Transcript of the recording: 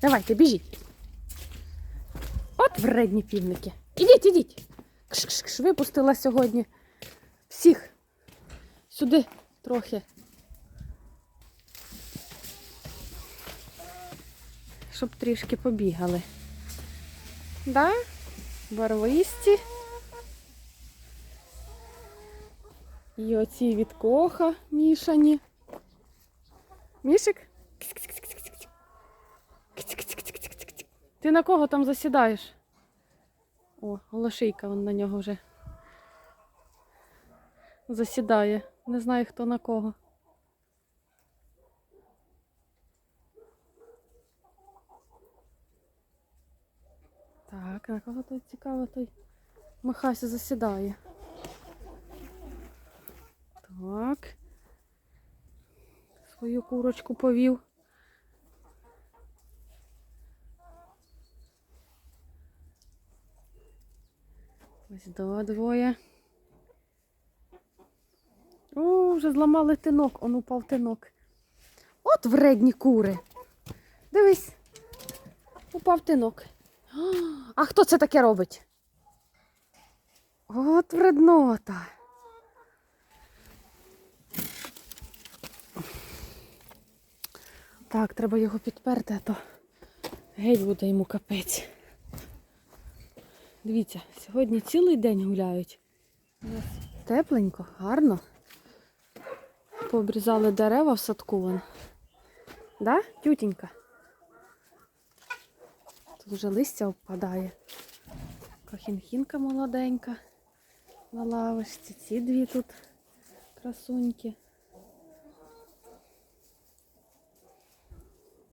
Давайте, біжіть. От вредні півники. Ідіть, ідіть. Кш-кш-кш, випустила сьогодні всіх сюди трохи. Щоб трішки побігали. Да? Барвисті. І оці від коха мішані. Мішик? Ксь-ксь-ксь-ксь-ксь. Кць-кць-кць-кць-кць. Ти на кого там засідаєш? О, голошийка вон на нього вже засідає. Не знаю, хто на кого. Так, на кого той цікаво, той Михася засідає. Так. Свою курочку повів. Ось до двоє. О, вже зламали тинок, он упав тинок. От вредні кури. Дивись. Упав тинок. А хто це таке робить? От вреднота. Так, треба його підперти, а то геть буде йому капець. Дивіться, сьогодні цілий день гуляють. Тепленько, гарно. Пообрізали дерева в садку вон. Да, тютенька? Тут вже листя впадає. Кохінхінка молоденька на лавочці. Ці дві тут красуньки.